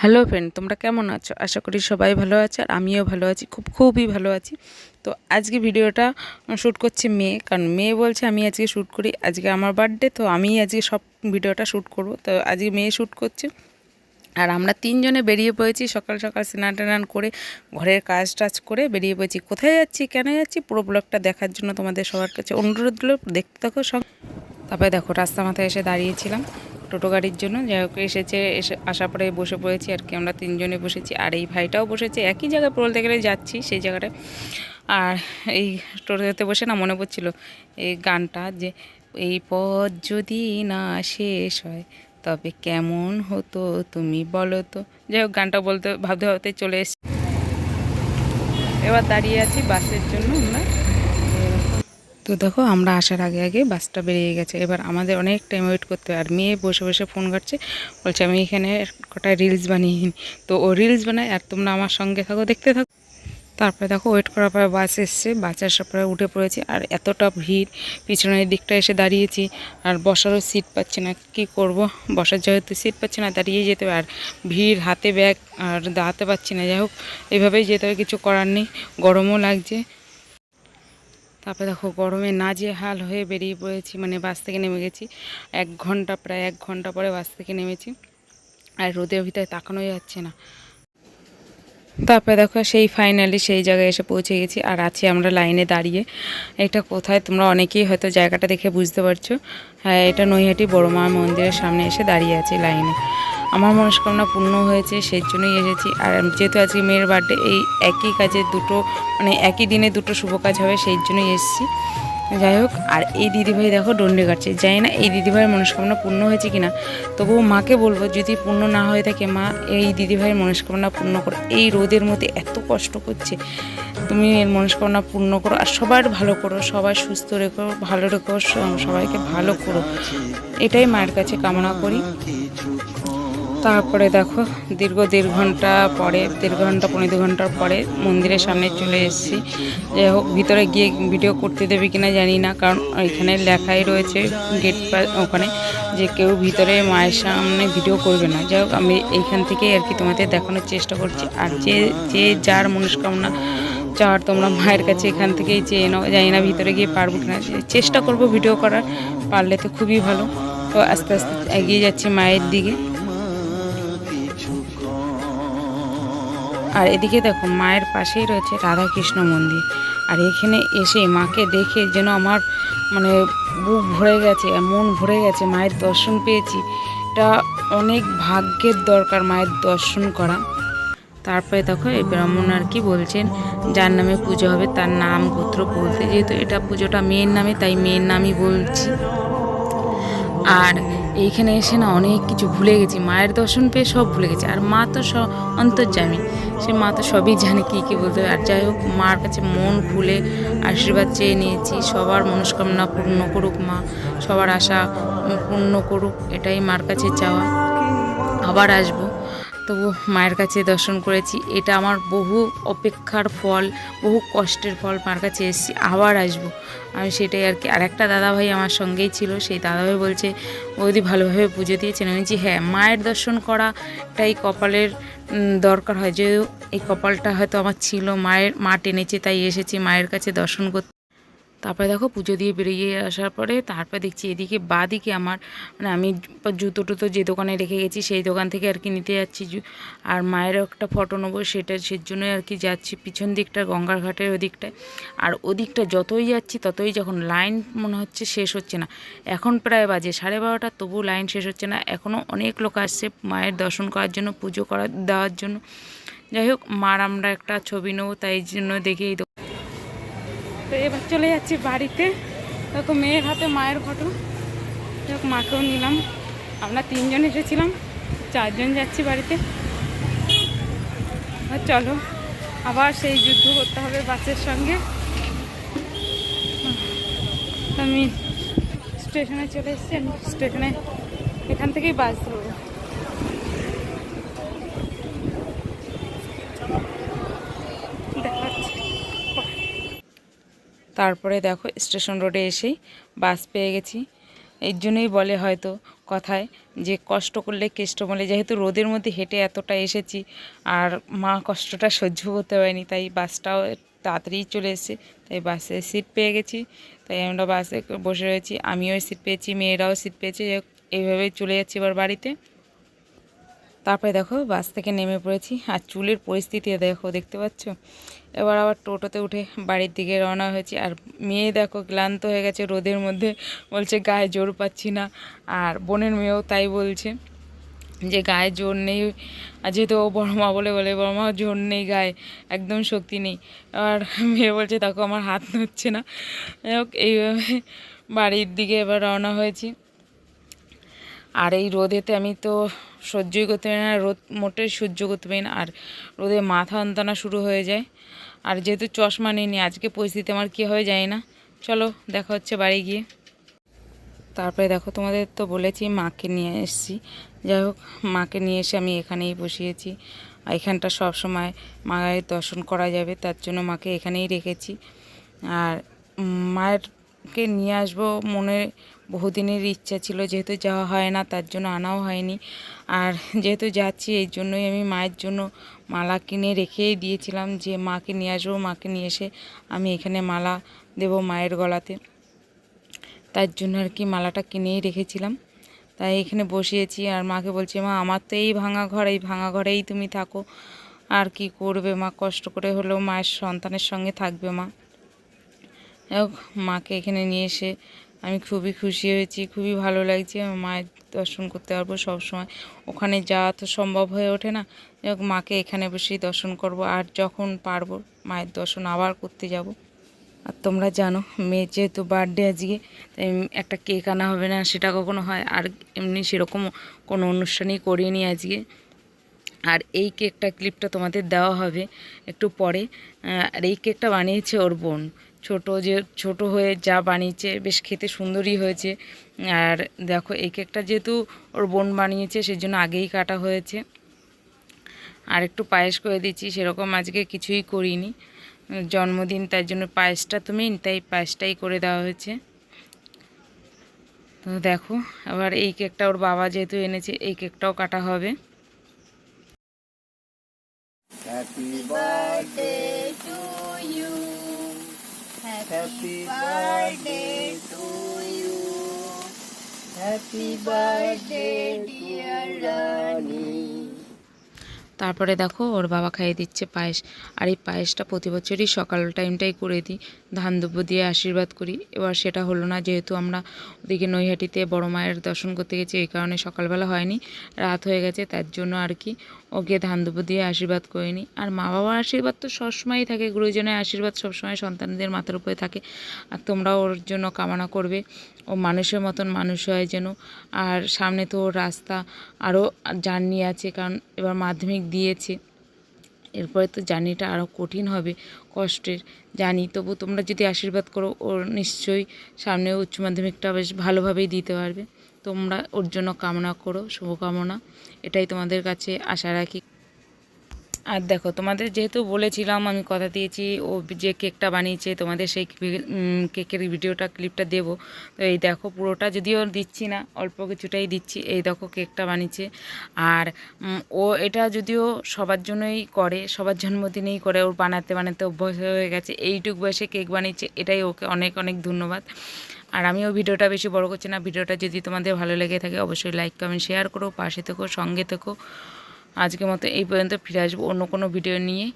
Hello friend তোমরা কেমন আছো? আশা করি সবাই ভালো আছে আর আমিও ভালো আছি, খুব খুবই ভালো আছি। তো আজকে ভিডিওটা শ্যুট করছে মেয়ে, কারণ মেয়ে বলছে আমি আজকে শ্যুট করি, আজকে আমার বার্থডে তো আমি আজকে সব ভিডিওটা শ্যুট করব। তো আজকে মেয়ে শ্যুট করছে আর আমরা তিনজনে বেরিয়ে পড়েছি, সকাল সকাল স্নান টান করে, ঘরের কাজ টাজ করে বেরিয়ে পড়েছি। কোথায় যাচ্ছি, কেন যাচ্ছি, পুরো ব্লগটা দেখার জন্য তোমাদের সবার কাছে অনুরোধ হলো দেখতে থাকো সব তারপরে দেখো রাস্তা মাথায় এসে দাঁড়িয়েছিলাম টোটো গাড়ির জন্য। যাই হোক, এসেছে, এসে আসার পরে বসে পড়েছি আর কি। আমরা তিনজনে বসেছি আর এই ভাইটাও বসেছে। একই জায়গায় বলতে গেলে যাচ্ছি সেই জায়গাটায় আর এই টোটোতে বসে না মনে পড়ছিল এই গানটা যে, এই পথ যদি না শেষ হয়, তবে কেমন হতো তুমি বলো তো? যাই হোক, গানটা বলতে, ভাবতে ভাবতে চলে এসছি। এবার দাঁড়িয়ে আছি বাসের জন্য আমরা। তো দেখো, আমরা আসার আগে আগে বাসটা বেরিয়ে গেছে। এবার আমাদের অনেক টাইম ওয়েট করতে হয়। আর মেয়ে বসে বসে ফোন ঘাটছে, বলছে, আমি এখানে কটা রিলস বানিয়ে নিই তো ও রিলস বানায়, আর তোমরা আমার সঙ্গে থাকো, দেখতে থাকো। তারপরে দেখো ওয়েট করার পরে বাস এসছে। বাস আসার পরে উঠে পড়েছি, আর এতটা ভিড়। পিছনের দিকটা এসে দাঁড়িয়েছি, আর বসারও সিট পাচ্ছি না। কি করব? বসার যেহেতু সিট পাচ্ছি না দাঁড়িয়ে যেতে হবে। আর ভিড়, হাতে ব্যাগ আর দাঁড়াতে পারছি না। যাই হোক, এভাবেই যেতে হবে, কিছু করার নেই। গরমও লাগছে। তারপরে দেখো গরমে নাজে হাল হয়ে বেরিয়ে পড়েছি মানে বাস থেকে নেমে গেছি। এক ঘণ্টা প্রায় এক ঘণ্টা পরে বাস থেকে নেমেছি। আর রোদের ভিতরে তাকানো যাচ্ছে না। তারপরে দেখো সেই ফাইনালি সেই জায়গায় এসে পৌঁছে গেছি। আর আছি আমরা লাইনে দাঁড়িয়ে। এটা কোথায় তোমরা অনেকেই হয়তো জায়গাটা দেখে বুঝতে পারছ। হ্যাঁ এটা নৈহাটি বড় মা মন্দিরের সামনে এসে দাঁড়িয়ে আছি লাইনে আমার মনস্কামনা পূর্ণ হয়েছে, সেই জন্যই এসেছি। আর যেহেতু আজকে মেয়ের বার্থডে এই একই কাজে দুটো মানে একই দিনে দুটো শুভ কাজ হবে, সেই জন্যই এসেছি। যাই হোক, আর এই দিদিভাই দেখো দণ্ডে কাটছে। জানি না এই দিদিভাইয়ের মনস্কামনা পূর্ণ হয়েছে কিনা। তবুও মাকে বলব, যদি পূর্ণ না হয়ে থাকে মা, এই দিদিভাইয়ের মনস্কামনা পূর্ণ করো। এই রোদের মধ্যে এত কষ্ট করছে। তুমি এর মনস্কামনা পূর্ণ করো আর সবার ভালো করো, সবাই সুস্থ রেখো, ভালো রেখো, সবাইকে ভালো করো। এটাই মায়ের কাছে কামনা করি। তারপরে দেখো, দীর্ঘ দেড় ঘণ্টা পরে, দেড় ঘণ্টা, পনেরো দু ঘণ্টার পরে মন্দিরের সামনে চলে এসেছি। যাই হোক, ভিতরে গিয়ে ভিডিও করতে দেবে কিনা জানি না, কারণ এখানে লেখাই রয়েছে গেট ওখানে যে কেউ ভিতরে মায়ের সামনে ভিডিও করবে না। যাই হোক, আমি এইখান থেকে আর কি তোমাদের দেখানোর চেষ্টা করছি। আর যে যে যার মনস্কামনা চাওয়ার তোমরা মায়ের কাছে এখান থেকেই চেয়ে নাও। জানি না ভিতরে গিয়ে পারব কিনা। চেষ্টা করব ভিডিও করার, পারলে তো খুবই ভালো। তো আস্তে আস্তে এগিয়ে যাচ্ছি মায়ের দিকে। আর এদিকে দেখো মায়ের পাশেই রয়েছে রাধাকৃষ্ণ মন্দির। আর এখানে এসে মাকে দেখে যেন আমার মানে বুক ভরে গেছে, মন ভরে গেছে, মায়ের দর্শন পেয়েছি। এটা অনেক ভাগ্যের দরকার মায়ের দর্শন করা। তারপরে দেখো এই ব্রাহ্মণ আর কি বলছেন, যার নামে পুজো হবে তার নাম গোত্র বলতে যেহেতু এটা পুজোটা মেয়ের নামে, তাই মেয়ের নামই বলছি। আর এইখানে এসে না অনেক কিছু ভুলে গেছি। মায়ের দর্শন পেয়ে সব ভুলে গেছি। আর মা তো সব অন্তর্জামী সে মা তো সবই জানে কী কী বলতে আর যাই হোক, মার কাছে মন খুলে আশীর্বাদ চেয়ে নিয়েছি। সবার মনস্কামনা পূর্ণ করুক মা। সবার আশা পূর্ণ করুক, এটাই মার কাছে চাওয়া। আবার আসব। তবু মায়ের কাছে দর্শন করেছি। এটা আমার বহু অপেক্ষার ফল, বহু কষ্টের ফল মার কাছে এসেছি, আবার আসব। আমি সেটাই আর কি। আর একটা দাদাভাই আমার সঙ্গেই ছিল, সেই দাদাভাই বলছে বৌদি ভালোভাবে পুজো দিয়েছেন আমি বলছি হ্যাঁ মায়ের দর্শন করাটাই কপালের দরকার হয়। যে এই কপালটা হয়তো আমার ছিল, মায়ের, মা টেনেছে, তাই এসেছি মায়ের কাছে দর্শন করতে। তারপরে দেখো পুজো দিয়ে বেরিয়ে আসার পরে তারপরে দেখছি এদিকে বাদিকে আমার মানে আমি জুতো টুতো যে দোকানে রেখে গেছি সেই দোকান থেকে আর কি নিতে যাচ্ছি আর মায়ের একটা ফটো নেব সেটা সেই জন্যই আর কি যাচ্ছি পিছন দিকটা গঙ্গার ঘাটের ওদিকটায়। আর ওদিকটা যতই যাচ্ছি ততই যখন লাইন মনে হচ্ছে শেষ হচ্ছে না। এখন প্রায় বাজে সাড়ে বারোটা, তবু লাইন শেষ হচ্ছে না। এখনও অনেক লোক আসছে মায়ের দর্শন করার জন্য, পুজো করা, দেওয়ার জন্য। যাই হোক, মার আমরা একটা ছবি নেব, তাই জন্য দেখি এই তো এবার চলে যাচ্ছি বাড়িতে। দেখো মেয়ের হাতে মায়ের ফটো। দেখো মাকেও নিলাম। আমরা তিনজন এসেছিলাম, চারজন যাচ্ছি বাড়িতে। চলো, আবার সেই যুদ্ধ করতে হবে বাসের সঙ্গে। আমি স্টেশনে চলে এসেছি স্টেশনে এখান থেকেই বাস ধরবো। তারপরে দেখো স্টেশন রোডে এসেই বাস পেয়ে গেছি। এর জন্যই বলে হয়তো কথায় যে কষ্ট করলে কেষ্ট বলে। যেহেতু রোদের মধ্যে হেঁটে এতটা এসেছি আর মা কষ্টটা সহ্য করতে পারেনি, তাই বাসটাও তাড়াতাড়ি চলে এসেছে, তাই বাসে সিট পেয়ে গেছি। তাই আমরা বাসে বসে রয়েছি, আমিও সিট পেয়েছি, মেয়েরাও সিট পেয়েছে এইভাবেই চলে যাচ্ছি এবার বাড়িতে। তারপরে দেখো বাস থেকে নেমে পড়েছি আর চুলের পরিস্থিতি দেখো, দেখতে পাচ্ছ? এবার আবার টোটোতে উঠে বাড়ির দিকে রওনা হয়েছি আর মেয়ে দেখো ক্লান্ত হয়ে গেছে রোদের মধ্যে, বলছে গায়ে জোর পাচ্ছি না। আর বোনের মেয়েও তাই বলছে যে গায়ে জোর নেই যেহেতু ও বড় মা বলে বলে, বড় মা জোর নেই গায়ে, একদম শক্তি নেই। আর মেয়ে বলছে, দেখো আমার হাত নড়ছে না। যাই হোক, এইভাবে বাড়ির দিকে এবার রওনা হয়েছি। আর এই রোদেতে আমি তো সহ্যই করতে পারি না। রোদ মোটেই সহ্য করতে পারি না। আর রোদে মাথা যন্ত্রণা শুরু হয়ে যায়। আর যেহেতু চশমা নিইনি আজকে পরিস্থিতি আমার কী হবে জানি না। চলো দেখা হচ্ছে বাড়ি গিয়ে। তারপরে দেখো তোমাদের তো বলেছি মাকে নিয়ে এসেছি। যাই হোক মাকে নিয়ে এসে আমি এখানেই বসিয়েছি। আর এখানটা সব সময় মায়ের দর্শন করা যাবে তার জন্য মাকে এখানেই রেখেছি। আর উম, মায়েরকে নিয়ে আসব মনে বহুদিনের ইচ্ছা ছিল, যেহেতু যাওয়া হয় না তার জন্য আনাও হয়নি। আর যেহেতু যাচ্ছি, এই জন্যই আমি মায়ের জন্য মালা কিনে রেখেই দিয়েছিলাম যে মাকে নিয়ে আসব, মাকে নিয়ে এসে আমি এখানে মালা দেবো মায়ের গলাতে। তার জন্য আর কি মালাটা কিনেই রেখেছিলাম। তাই এখানে বসিয়েছি আর মাকে বলছি, মা, আমার তো এই ভাঙা ঘর, এই ভাঙা ঘরেই তুমি থাকো। আর কি করবে মা? কষ্ট করে হলেও মায়ের সন্তানের সঙ্গে থাকবে মা। মাকে এখানে নিয়ে এসে আমি খুবই খুশি হয়েছি, খুবই ভালো লাগছে। মায়ের দর্শন করতে পারব সবসময়। ওখানে যাওয়া তো সম্ভব হয়ে ওঠে না। যাই মাকে এখানে বসেই দর্শন করব। আর যখন পারব, মায়ের দর্শন আবার করতে যাব। আর তোমরা জানো, মেয়ের যেহেতু বার্থডে আজকে, তাই একটা কেক আনা হবে না, সেটা কখনো হয়। আর এমনি সেরকম কোনো অনুষ্ঠানই করিনি আজকে। আর এই কেকটা ক্লিপটা তোমাদের দেওয়া হবে একটু পরে। আর এই কেকটা বানিয়েছে ওর বোন। ছোট যে, ছোট হয়ে যা বানিয়েছে, বেশ খেতে সুন্দরই হয়েছে। আর দেখো, এই কেকটা যেহেতু ওর বোন বানিয়েছে সেই জন্য আগেই কাটা হয়েছে। আর একটু পায়েস করে দিচ্ছি, সেরকম আজকে কিছুই করিনি। জন্মদিন তার জন্য পায়েসটা তুমি তাই পায়েসটাই করে দেওয়া হয়েছে। তো দেখো, আবার এই কেকটা ওর বাবা যেহেতু এনেছে, এই কেকটাও কাটা হবে। Happy birthday. Happy birthday to you. Happy birthday, dear Rani. তারপরে দেখো ওর বাবা খাইয়ে দিচ্ছে পায়েস আর এই পায়েসটা প্রতি বছরই সকাল টাইমটাই করে দিই ধান দুব্য দিয়ে আশীর্বাদ করি। এবার সেটা হলো না, যেহেতু আমরা ওদিকে নৈহাটিতে বড় মায়ের দর্শন করতে গেছি, এই কারণে সকালবেলা হয়নি, রাত হয়ে গেছে, তার জন্য আর কি ওকে ধান দুব্য দিয়ে আশীর্বাদ করিনি। আর মা বাবার আশীর্বাদ তো সবসময়ই থাকে, গুরুজনের আশীর্বাদ সবসময় সন্তানদের মাথার উপরে থাকে, আর তোমরাও ওর জন্য কামনা করবে, ও মানুষের মতন মানুষ হয় যেন। আর সামনে তো রাস্তা আরও জার্নি আছে, কারণ এবার মাধ্যমিক দিয়েছে। এরপরে তো জার্নিটা আরও কঠিন হবে, কষ্টের জানি। তবু তোমরা যদি আশীর্বাদ করো, ওর নিশ্চয়ই সামনে উচ্চ মাধ্যমিকটা বেশ ভালোভাবেই দিতে পারবে। তোমরা ওর জন্য কামনা করো, শুভকামনা। এটাই তোমাদের কাছে আশা রাখি। আর দেখো, তোমাদের যেহেতু বলেছিলাম, আমি কথা দিয়েছি, ও যে কেকটা বানিয়েছে, তোমাদের সেই কেকের ভিডিওটা, ক্লিপটা দেবো। তো এই দেখো, পুরোটা যদিও দিচ্ছি না, অল্প কিছুটাই দিচ্ছি, এই দেখো কেকটা বানিয়েছে। আর ও এটা যদিও সবার জন্যই করে, সবার জন্মদিনেই করে, ওর বানাতে বানাতে অভ্যাস হয়ে গেছে, এইটুক বয়সে কেক বানিয়েছে, এটাই ওকে অনেক অনেক ধন্যবাদ। আর আমিও ভিডিওটা বেশি বড় করছি না, ভিডিওটা যদি তোমাদের ভালো লেগে থাকে, অবশ্যই লাইক কমেন্ট শেয়ার করো, পাশে থেকো, সঙ্গে থেকো। আজকের মতো এই পর্যন্ত ফিরে আসব অন্য কোনো ভিডিও নিয়ে।